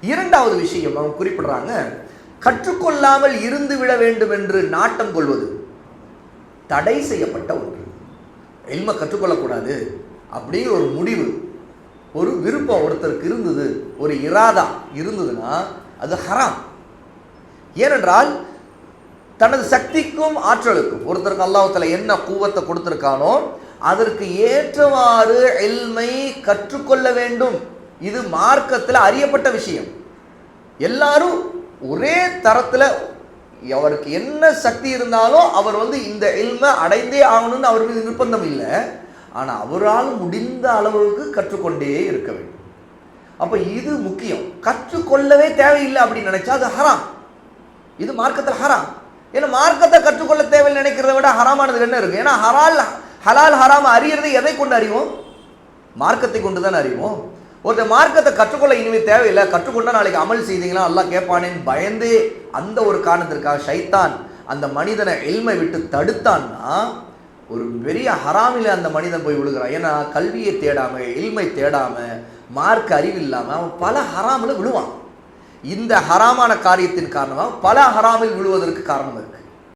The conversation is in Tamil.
இரண்டாவது விஷயம் அவங்க குறிப்பிடுறாங்க கற்றுக்கொள்ளாமல் இருந்து விட வேண்டும் என்று நாட்டம் கொள்வது. தடை செய்யப்பட்ட ஒன்று. எல்ம கற்றுக்கொள்ளக்கூடாது அப்படிங்கிற ஒரு முடிவு ஒரு விருப்பம் ஒருத்தருக்கு இருந்தது ஒரு இராதா இருந்ததுன்னா அது ஹராம். ஏனென்றால் தனது சக்திக்கும் ஆற்றலுக்கும் ஒருத்தருக்கு அல்லாஹத்தில் என்ன கூவத்தை கொடுத்துருக்கானோ அதற்கு ஏற்றவாறு எல்மை கற்றுக்கொள்ள வேண்டும். இது மார்க்கத்தில் அறியப்பட்ட விஷயம். எல்லாரும் ஒரே தரத்தில் அவருக்கு என்ன சக்தி இருந்தாலும் அவர் வந்து இந்த எல்மை அடைந்தே ஆகணும்னு அவர் மீது நிர்பந்தம் இல்லை. ஆனால் அவரால் முடிந்த அளவுக்கு கற்றுக்கொண்டே இருக்க வேண்டும். அப்போ இது முக்கியம். கற்றுக்கொள்ளவே தேவையில்லை அப்படின்னு நினைச்சா அது ஹராம். இது மார்க்கத்தில் ஹராம். ஏன்னா மார்க்கத்தை கற்றுக்கொள்ள தேவையில்லை நினைக்கிறத விட ஹராமானது என்ன இருக்கு? ஏன்னா ஹரால் ஹலால் ஹராம் அறியறதை எதை கொண்டு அறிவோம்? மார்க்கத்தை கொண்டு தான் அறிவோம். ஒருத்தர் மார்க்கத்தை கற்றுக்கொள்ள இனிமேல் தேவையில்லை. கற்றுக்கொண்டா நாளைக்கு அமல் செய்தீங்களா எல்லாம் கேட்பானேன்னு பயந்தே அந்த ஒரு காரணத்திற்காக ஷைத்தான் அந்த மனிதனை எல்மை விட்டு தடுத்தான்னா ஒரு பெரிய ஹராமில் அந்த மனிதன் போய் விழுகிறான். ஏன்னா கல்வியை தேடாம எல்மை தேடாம மார்க் அறிவு இல்லாமல் அவன் பல ஹராமில் விழுவான். இந்த ஹராமான காரியத்தின் காரணமாக பல ஹராமில் விழுவதற்கு காரணம் இருக்கு.